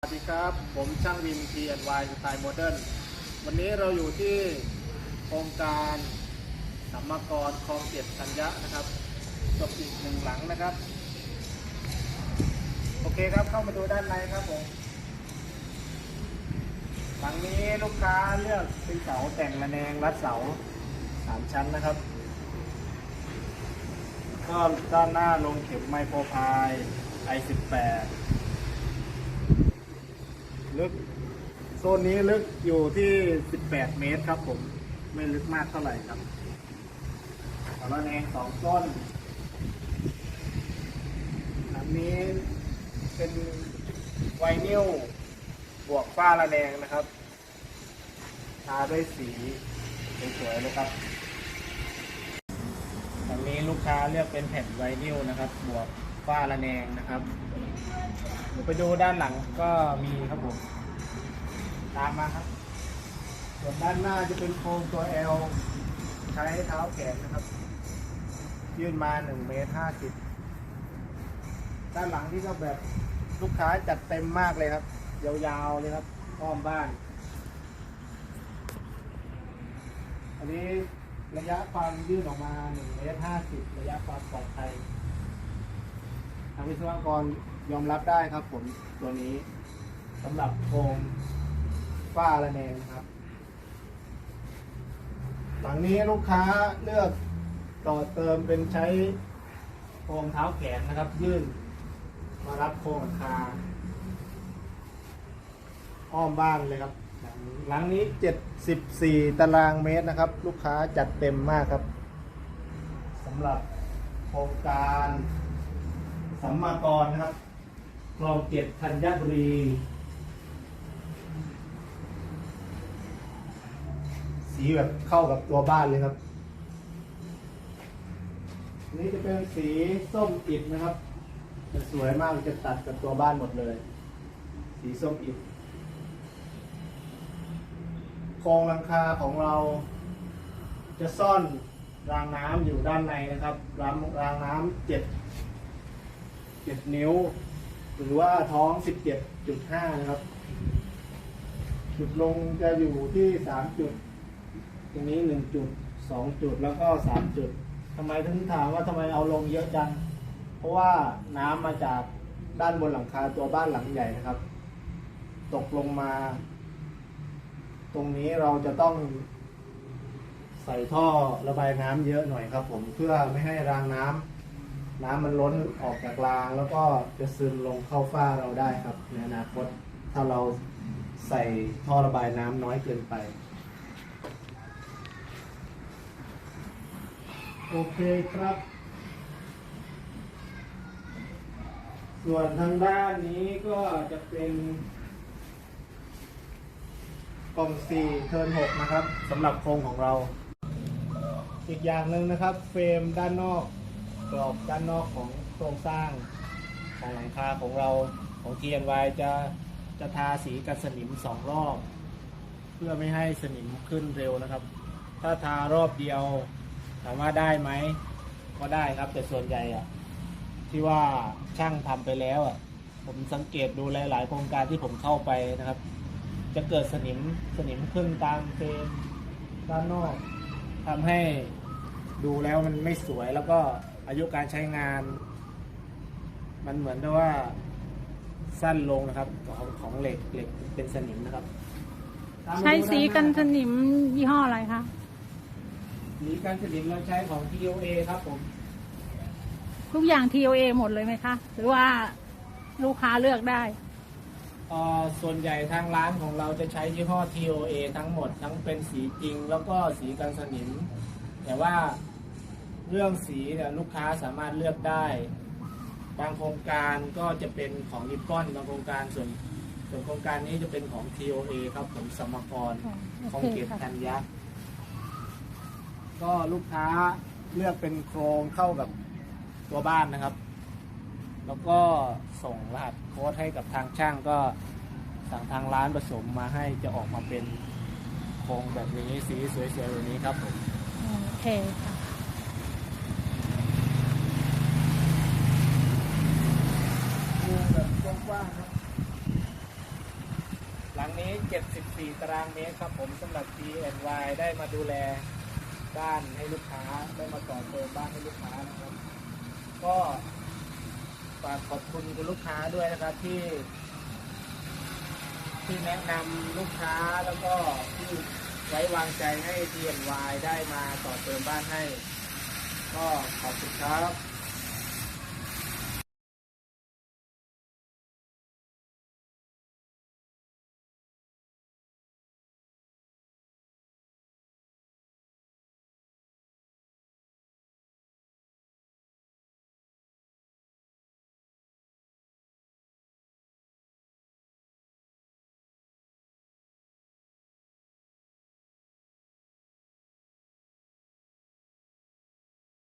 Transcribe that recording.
สวัสดีครับ ผมช่างวิน T&Y สไตล์โมเดิร์นวันนี้เราอยู่ที่โครงการสัมมากรคลองเจ็ดธัญญะนะครับจบอีกหนึ่งหลังนะครับ โอเคครับเข้ามาดูด้านในครับผม หลังนี้ลูกค้าเลือกเป็นเสาแต่งระแนงรัดเสาสามชั้นนะครับก็ด้านหน้าลงเข็มไมโครพาย i18 ลึก โซนนี้ลึกอยู่ที่ 18 เมตรครับผม ไม่ลึกมากเท่าไหร่ครับสารแนงสองต้นอันนี้เป็นไวนิลบวกฝ้าระแนงนะครับ ทาด้วยสีสวยๆเลยครับ นี้ลูกค้าเลือกเป็นแผ่นไวนิลนะครับบวกฝ้าระแนงนะครับเดี๋ยวไปดูด้านหลังก็มีครับผมตามมาครับ ส่วนด้านหน้าจะเป็นโครงตัว L ใช้เท้าแขนนะครับ ยื่นมา1เมตร50ด้านหลังที่ก็แบบลูกค้าจัดเต็มมากเลยครับ ยาวๆเลยครับอ้อมบ้าน อันนี้ ระยะความยื่นออกมา1เมตร50 ระยะความปลอดภัยทางวิศวกรยอมรับได้ครับผมตัวนี้สำหรับโครงฝ้าระแนงครับ หลังนี้ลูกค้าเลือกต่อเติมเป็นใช้โครงเท้าแขนนะครับ ยื่น มารับโครงหลังคาอ้อมบ้านเลยครับ หลังนี้ 74 ตารางเมตรนะครับ ลูกค้าจัดเต็มมากครับสำหรับโครงการสัมมากรนะครับคลองเจ็ดธัญบุรีสีแบบเข้ากับตัวบ้านเลยครับ นี่จะเป็นสีส้มอิฐนะครับ จะสวยมากจะตัดกับตัวบ้านหมดเลย สีส้มอิฐ โครงหลังคาของเรา จะซ่อนรางน้ำอยู่ด้านในนะครับ รางรางน้ำเจ็ด7นิ้ว หรือว่าท้อง17.5นะครับ จุดลงจะอยู่ที่3จุด ตรงนี้1จุด2จุดแล้วก็3จุดทำไมถึงถามว่าทำไมเอาลงเยอะจัง เพราะว่าน้ำมาจากด้านบนหลังคาตัวบ้านหลังใหญ่นะครับ ตกลงมา ตรงนี้เราจะต้องใส่ท่อระบายน้ำเยอะหน่อยครับ ผมเพื่อไม่ให้รางน้ำน้ำมันล้นออกจากราง แล้วก็จะซึมลงเข้าฝ้าเราได้ครับในอนาคตถ้าเราใส่ท่อระบายน้ำน้อยเกินไป โอเคครับ ส่วนทางด้านนี้ก็จะเป็น กล่อง4เทิร์น6นะครับสำหรับโครงของเรา อีกอย่างหนึ่งนะครับ เฟรมด้านนอกกรอบด้านนอกของโครงสร้างของหลังคาของเราของ TNY จะจะทาสีกันสนิมสองรอบ เพื่อไม่ให้สนิมขึ้นเร็วนะครับ ถ้าทารอบเดียวถามว่าได้ไหมก็ได้ครับแต่ส่วนใหญ่อะที่ว่าช่างทำไปแล้วอะผมสังเกตดูหลายๆโครงการที่ผมเข้าไปนะครับ จะเกิดสนิมสนิมขึ้นตามเฟรมด้านนอกทำให้ดูแล้วมันไม่สวยแล้วก็อายุการใช้งาน มันเหมือนกับว่าสั้นลงนะครับของของเหล็กเหล็กเป็นสนิมนะครับตามมาใช้ดูสีกันสนิมยี่ห้ออะไรคะสีกันสนิมเราใช้ของ TOA ครับผม ทุกอย่าง TOA หมดเลยไหมคะ หรือว่าลูกค้าเลือกได้เอ่อ ส่วนใหญ่ทางร้านของเราจะใช้ยี่ห้อ TOA ทั้งหมดทั้งเป็นสีจริง แล้วก็สีกันสนิม แต่ว่าเรื่องสีเนี่ยลูกค้าสามารถเลือกได้ บางโครงการก็จะเป็นของริปปอนบางโครงการส่วนส่วนโครงการนี้จะเป็นของ TOA ครับผมสมกรอ๋อโอเคของเก็บค่ะธัญญะก็ลูกค้าเลือกเป็นโครงเข้ากับตัวบ้านนะครับ แล้วก็ส่งรหัสโค้ดให้กับทางช่างก็สั่งทางร้านผสมมาให้จะออกมาเป็นโครงแบบนี้สีสวยๆแบบนี้ครับผมโอเคค่ะดูแบบกว้างๆครับงนี้ 74 ตารางเมตรครับผมสำหรับ T&Y ได้มาดูแลบ้านให้ลูกค้าได้มาต่อเติมบ้านให้ลูกค้านะครับ ก็ ฝากขอบคุณคุณลูกค้าด้วยนะครับที่ ที่แนะนำลูกค้าแล้วก็ที่ไว้วางใจให้ T&Y ได้มาต่อเติมบ้านให้ ก็ขอบคุณครับ